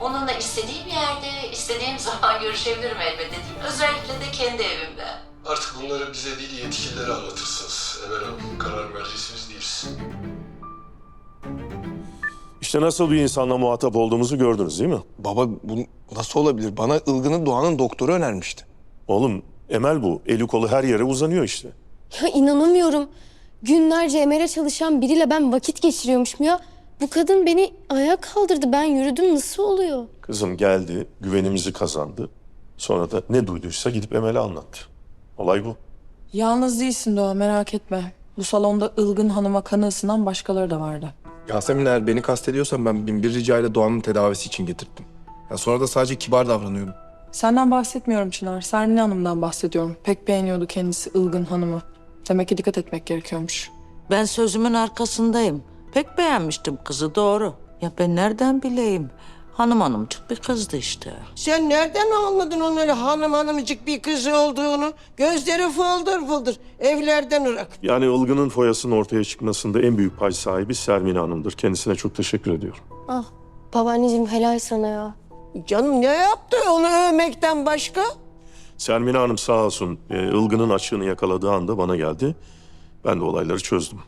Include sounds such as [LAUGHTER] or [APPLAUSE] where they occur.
Onunla istediğim yerde, istediğim zaman görüşebilirim elbette değil mi? Özellikle de kendi evimde. Artık bunları bize değil yetkililere anlatırsınız. Emel Hanım, karar mercisi biz değiliz. İşte nasıl bir insanla muhatap olduğumuzu gördünüz değil mi? Baba bu nasıl olabilir? Bana Ilgın'ı Doğan'ın doktoru önermişti. Oğlum Emel bu. Eli kolu her yere uzanıyor işte. Ya [LAUGHS] inanamıyorum. Günlerce Emel'e çalışan biriyle ben vakit geçiriyormuşum ya. Bu kadın beni ayağa kaldırdı. Ben yürüdüm. Nasıl oluyor? Kızım geldi, güvenimizi kazandı. Sonra da ne duyduysa gidip Emel'e anlattı. Olay bu. Yalnız değilsin Doğa merak etme. Bu salonda ılgın hanıma kanı ısınan başkaları da vardı. Yasemin eğer beni kastediyorsan ben bin bir ricayla Doğan'ın tedavisi için getirttim. Ya sonra da sadece kibar davranıyorum. Senden bahsetmiyorum Çınar. Sermin Hanım'dan bahsediyorum. Pek beğeniyordu kendisi ılgın hanımı. Demek ki dikkat etmek gerekiyormuş. Ben sözümün arkasındayım. Pek beğenmiştim kızı doğru. Ya ben nereden bileyim? Hanım hanımcık bir kızdı işte. Sen nereden anladın onun öyle hanım hanımcık bir kızı olduğunu? Gözleri fıldır fıldır. Evlerden ırak. Yani Ilgın'ın foyasının ortaya çıkmasında en büyük pay sahibi Sermine Hanım'dır. Kendisine çok teşekkür ediyorum. Ah babaanneciğim helal sana ya. Canım ne yaptı onu övmekten başka? Sermine Hanım sağ olsun e, Ilgın'ın açığını yakaladığı anda bana geldi. Ben de olayları çözdüm.